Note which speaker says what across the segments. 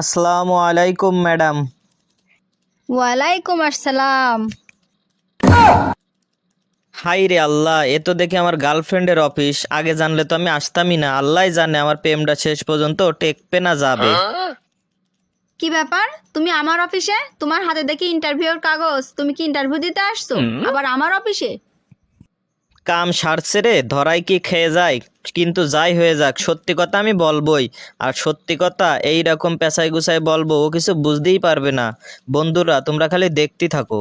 Speaker 1: আসসালামু আলাইকুম ম্যাডাম।
Speaker 2: ওয়ালাইকুম আসসালাম।
Speaker 1: হাই রে আল্লাহ এ তো দেখি আমার গার্লফ্রেন্ডের অফিস। আগে জানলে তো আমি আসতামই না। আল্লাহ জানে আমার প্রেমটা শেষ পর্যন্ত টেকপে না যাবে।
Speaker 2: কি ব্যাপার? তুমি আমার অফিসে? তোমার হাতে দেখি ইন্টারভিউর কাগজ। তুমি কি ইন্টারভিউ দিতে আসছো? আবার আমার অফিসে?
Speaker 1: কাম সারছে রে, ধরাই কি খেয়ে যায়? কিন্তু যাই হয়ে যাক, সত্যি কথা আমি বলবোই। আর সত্যি কথা, এই রকম পেশায় গুছাই বলব, ও কিছু বুঝতেই পারবে না। বন্ধুরা, তোমরা খালি দেখতে থাকো।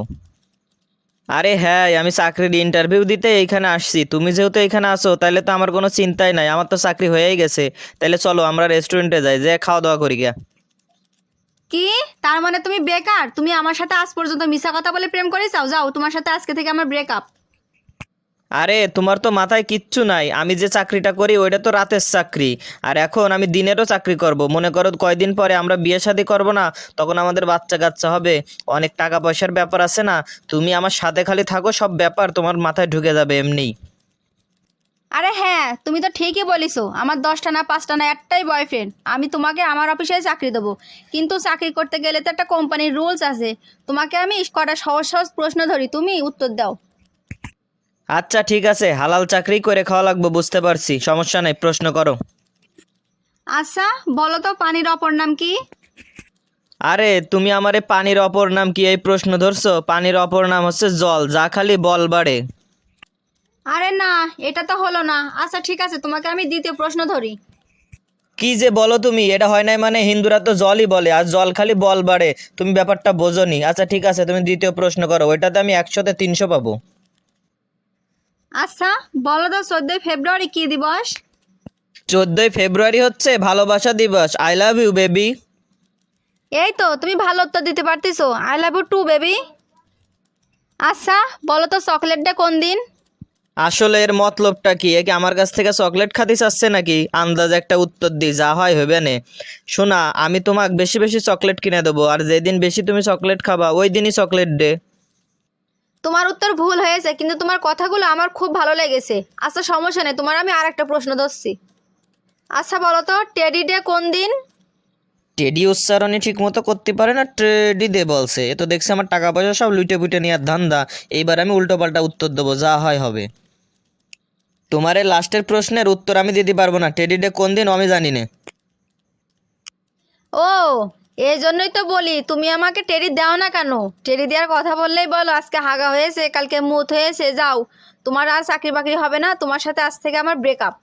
Speaker 1: আরে হ্যাঁ আমি চাকরির ইন্টারভিউ দিতে এইখানে আসছি। তুমি যেহেতু এখানে আসো তাহলে তো আমার কোনো চিন্তাই নাই। আমার তো চাকরি হয়েই গেছে। তাহলে চলো, আমরা রেস্টুরেন্টে যাই যে খাওয়া দাওয়া করি গিয়া।
Speaker 2: কি? তার মানে তুমি বেকার? তুমি আমার সাথে আজ পর্যন্ত মিশা কথা বলে প্রেম করে চাও যাও, তোমার সাথে আজকে থেকে আমার ব্রেকআপ
Speaker 1: আরে, তোমার তো মাথায় কিচ্ছু নাই। আমি যে চাকরিটা করি, ওইটা তো রাতের চাকরি। আর এখন আমি দিনেরও চাকরি করব। মনে করো কয়দিন পরে আমরা বিয়ে শাদী করব না, তখন আমাদের বাচ্চা কাচ্চা হবে। অনেক টাকা পয়সার ব্যাপার আছে না। তুমি আমার সাথে খালি থাকো, সব ব্যাপার তোমার মাথায় ঢুকে যাবে এমনি।
Speaker 2: আরে হ্যাঁ তুমি তো ঠিকই বলিছো। আমার দশটা না, পাঁচটা না, একটাই বয়ফ্রেন্ড আমি তোমাকে আমার অফিসে চাকরি দেবো। কিন্তু চাকরি করতে গেলে তো একটা কোম্পানির রুলস আছে। তোমাকে আমি কটা সহজ সহজ প্রশ্ন ধরি। তুমি উত্তর দাও।
Speaker 1: আচ্ছা ঠিক আছে। হালাল চাকরি করে খাওয়া লাগবে বুঝতে পারছি। সমস্যা নাই প্রশ্ন করো।
Speaker 2: আচ্ছা বলো তো পানির অপর নাম কি?
Speaker 1: আরে তুমি আমারে পানির অপর নাম কি এই প্রশ্ন ধরছো? পানির অপর নাম হচ্ছে জল যা খালি বল বাড়ে।
Speaker 2: আরে না এটা তো হলো না। আচ্ছা ঠিক আছে তোমাকে আমি দ্বিতীয় প্রশ্ন ধরি।
Speaker 1: কি যে বলো তুমি এটা হয় নাই মানে হিন্দুরা তো জলই বলে আর জল খালি বল বাড়ে। তুমি ব্যাপারটা বোঝোনি। আচ্ছা ঠিক আছে তুমি দ্বিতীয় প্রশ্ন করো। ওইটাতে আমি একশোতে তিনশো পাবো।
Speaker 2: আচ্ছা বলো তো চোদ্দই ফেব্রুয়ারি কি দিবস?
Speaker 1: চোদ্দোই ফেব্রুয়ারি হচ্ছে ভালোবাসা দিবস। আই লাভ ইউ বেবি
Speaker 2: এই তো তুমি ভালো উত্তর দিতে পারতেছো। I love you too baby আচ্ছা বলো তো চকলেটটা কোন দিন?
Speaker 1: আসলে এর মতলবটা কি? এ কি আমার কাছ থেকে চকলেট খাতি চাচ্ছে নাকি? আন্দাজ একটা উত্তর দিই যা হয় হবে নে। শোনা আমি তোমাকে বেশি বেশি চকলেট কিনে দেবো আর যেদিন বেশি তুমি চকলেট খাবা ওই দিনই চকলেট ডে
Speaker 2: তোমার উত্তর ভুল হয়েছে কিন্তু তোমার কথাগুলো আমার খুব ভালো লেগেছে। আচ্ছা সমস্যা নেই তোমার আমি আর একটা প্রশ্ন ধরছি। আচ্ছা বলো তো টেডি ডে কোন দিন?
Speaker 1: টেডি উচ্চারণে ঠিক মতো করতে পারে না টেডি দে বলছে। এ তো দেখছি আমার টাকা পয়সা সব লুটে পুটে নেওয়ার ধান্দা। এইবার আমি উল্টো পাল্টা উত্তর দেবো যা হয় হবে। তোমার এই লাস্টের প্রশ্নের উত্তর আমি দিতে পারব না টেডি ডে কোন দিন আমি জানি না।
Speaker 2: ও এই জন্যই তো বলি, তুমি আমাকে টেরি দাও না কেন? টেরি দেওয়ার কথা বললেই বলো, আজকে হাগা হয়েছে, কালকে মুত হয়েছে, যাও। তোমার আর চাকরি বাকরি হবে না, তোমার সাথে আজ থেকে আমার ব্রেকআপ